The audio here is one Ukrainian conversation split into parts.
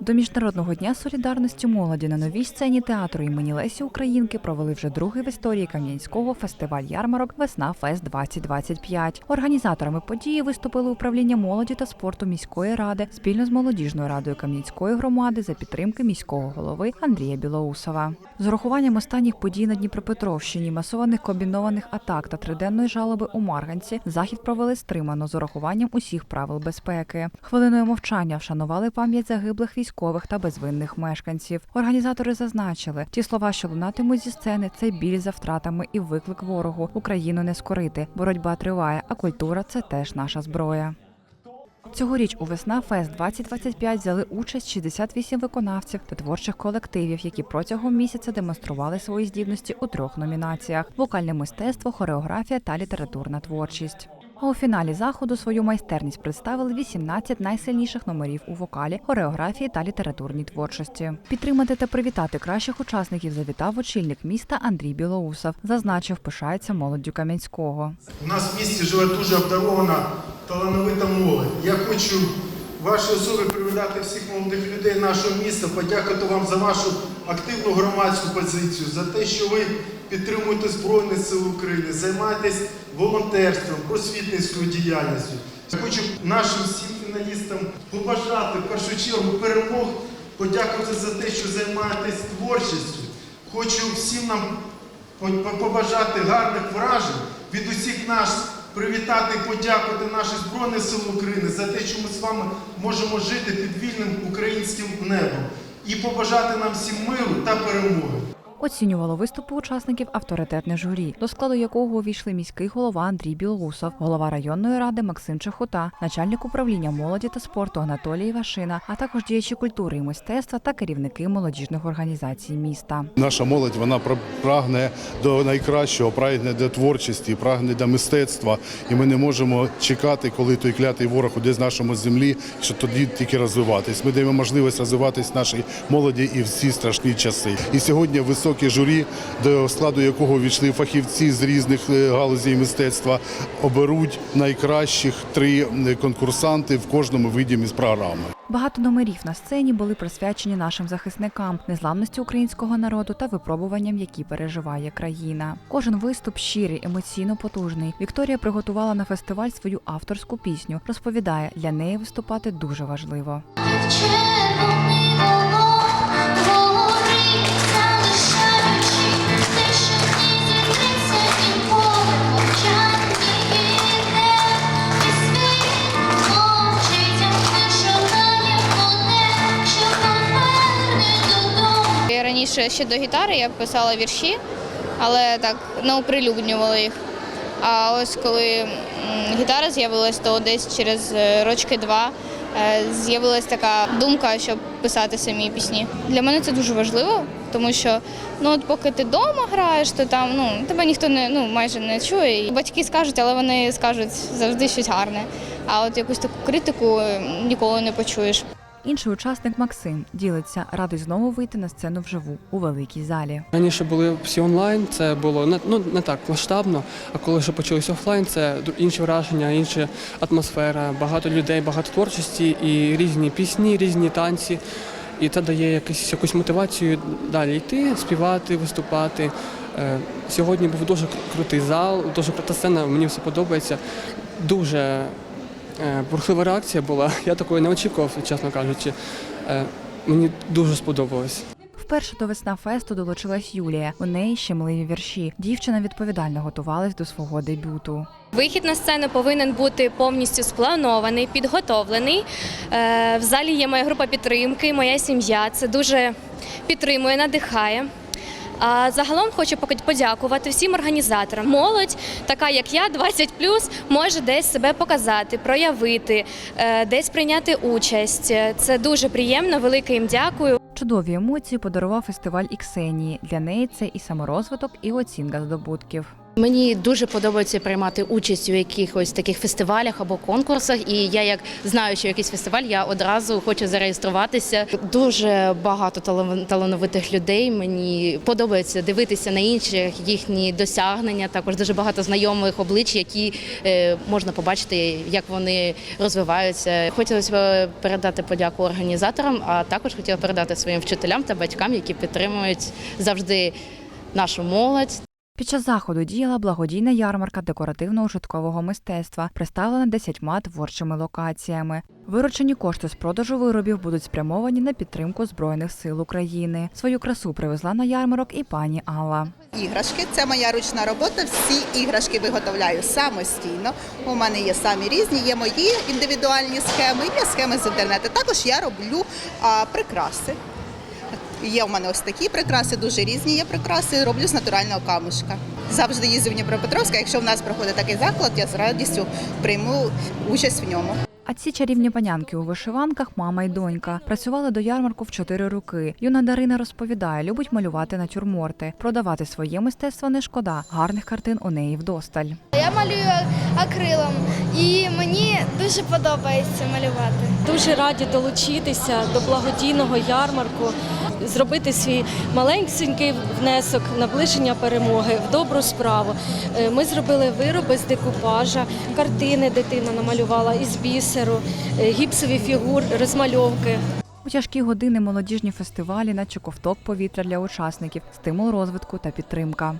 До міжнародного дня солідарності молоді на новій сцені театру імені Лесі Українки провели вже другий в історії Кам'янського фестиваль ярмарок Весна Фест 2025 Організаторами події виступили управління молоді та спорту міської ради спільно з молодіжною радою Кам'янської громади за підтримки міського голови Андрія Білоусова. З урахуванням останніх подій на Дніпропетровщині, масованих комбінованих атак та триденної жалоби у Марганці захід провели стримано з урахуванням усіх правил безпеки. Хвилиною мовчання вшанували пам'ять загиблих військових та безвинних мешканців. Організатори зазначили, ті слова, що лунатимуть зі сцени, це біль за втратами і виклик ворогу. Україну не скорити. Боротьба триває, а культура це теж наша зброя. Цьогоріч у Весна Фест 2025 взяли участь 68 виконавців та творчих колективів, які протягом місяця демонстрували свої здібності у трьох номінаціях: вокальне мистецтво, хореографія та літературна творчість. А у фіналі заходу свою майстерність представили 18 найсильніших номерів у вокалі, хореографії та літературній творчості. Підтримати та привітати кращих учасників завітав очільник міста Андрій Білоусов. Зазначив, пишається молоддю Кам'янського. У нас в місті живе дуже обдарована, талановита молодь. Я хочу в вашій особі привітати всіх молодих людей нашого міста, подякувати вам за вашу активну громадську позицію, за те, що ви підтримуєте Збройні Сили України, займаєтесь волонтерством, просвітницькою діяльністю. Я хочу нашим всім фіналістам побажати в першу чергу перемог, подякувати за те, що займаєтесь творчістю. Хочу всім нам побажати гарних вражень від усіх нас, привітати і подякувати наші Збройні Сили України за те, що ми з вами можемо жити під вільним українським небом, і побажати нам всім миру та перемоги. Оцінювало виступи учасників авторитетне журі, до складу якого увійшли міський голова Андрій Білоусов, голова районної ради Максим Чехота, начальник управління молоді та спорту Анатолій Івашина, а також діячі культури і мистецтва та керівники молодіжних організацій міста. Наша молодь вона пра- прагне до найкращого, прагне до творчості, прагне до мистецтва. І ми не можемо чекати, коли той клятий ворог уйде з нашої землі, що тоді тільки розвиватись. Ми даємо можливість розвиватись нашій молоді і в ці страшні часи. І сьогодні високе журі, до складу якого війшли фахівці з різних е, галузей мистецтва, оберуть найкращих три е, конкурсанти в кожному виді з програми. Багато номерів на сцені були присвячені нашим захисникам, незламності українського народу та випробуванням, які переживає країна. Кожен виступ щирий, емоційно потужний. Вікторія приготувала на фестиваль свою авторську пісню. Розповідає, для неї виступати дуже важливо. Раніше ще до гітари я писала вірші, але так не оприлюднювала їх. А ось коли гітара з'явилась, то десь через е, рочки два е, з'явилась така думка, щоб писати самі пісні. Для мене це дуже важливо, тому що ну от поки ти вдома граєш, то там ну тебе ніхто не ну майже не чує. Батьки скажуть, але вони скажуть завжди щось гарне. А от якусь таку критику ніколи не почуєш. Інший учасник Максим ділиться, радий знову вийти на сцену вживу у великій залі. Раніше були всі онлайн, це було не, ну, не так масштабно, а коли вже почалися офлайн, це інші враження, інша атмосфера, багато людей, багато творчості і різні пісні, різні танці. І це дає якусь, якусь мотивацію далі йти, співати, виступати. Е, Сьогодні був дуже крутий зал, дуже крута сцена, мені все подобається. Дуже бурхлива реакція була. Я такої не очікував, чесно кажучи. Е, Мені дуже сподобалось. Вперше до весна фесту долучилась Юлія. У неї щемливі вірші. Дівчина відповідально готувалась до свого дебюту. Вихід на сцену повинен бути повністю спланований, підготовлений. Е, В залі є моя група підтримки, моя сім'я. Це дуже підтримує, надихає. А загалом хочу подякувати всім організаторам. Молодь, така як я, 20+, може десь себе показати, проявити, е, десь прийняти участь. Це дуже приємно. Велике їм дякую. Чудові емоції подарував фестиваль і Ксенії. Для неї це і саморозвиток, і оцінка здобутків. Мені дуже подобається приймати участь у якихось таких фестивалях або конкурсах. І я, як знаю, що якийсь фестиваль, я одразу хочу зареєструватися. Дуже багато талановитих людей. Мені подобається дивитися на інших їхні досягнення. Також дуже багато знайомих облич, які е, можна побачити, як вони розвиваються. Хотілося б передати подяку організаторам, а також хотіла передати своїм вчителям та батькам, які підтримують завжди нашу молодь. Під час заходу діяла благодійна ярмарка декоративно-ужиткового мистецтва, представлена десятьма творчими локаціями. Виручені кошти з продажу виробів будуть спрямовані на підтримку Збройних сил України. Свою красу привезла на ярмарок і пані Алла. Іграшки це моя ручна робота. Всі іграшки виготовляю самостійно. У мене є самі різні, є мої індивідуальні схеми, є схеми з інтернету. Також я роблю прикраси. Є у мене ось такі прикраси, дуже різні є прикраси. Роблю з натурального камушка. Завжди їздив в Дніпропетровська. Якщо в нас проходить такий заклад, я з радістю прийму участь в ньому. А ці чарівні панянки у вишиванках мама й донька працювали до ярмарку в чотири роки. Юна Дарина розповідає, любить малювати натюрморти. Продавати своє мистецтво не шкода. Гарних картин у неї вдосталь. Я малюю акрилом і мені дуже подобається малювати. Дуже раді долучитися до благодійного ярмарку, зробити свій маленький внесок наближення перемоги в добру справу. Е, Ми зробили вироби з декупажа, картини дитина намалювала із бісеру, е, гіпсові фігури, розмальовки. У тяжкі години молодіжні фестивалі, наче ковток повітря для учасників, стимул розвитку та підтримка.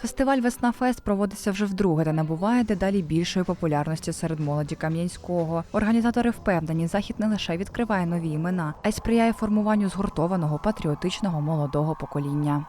Фестиваль Весна Фест проводиться вже вдруге та набуває дедалі більшої популярності серед молоді Кам'янського. Організатори впевнені, захід не лише відкриває нові імена, а й сприяє формуванню згуртованого патріотичного молодого покоління.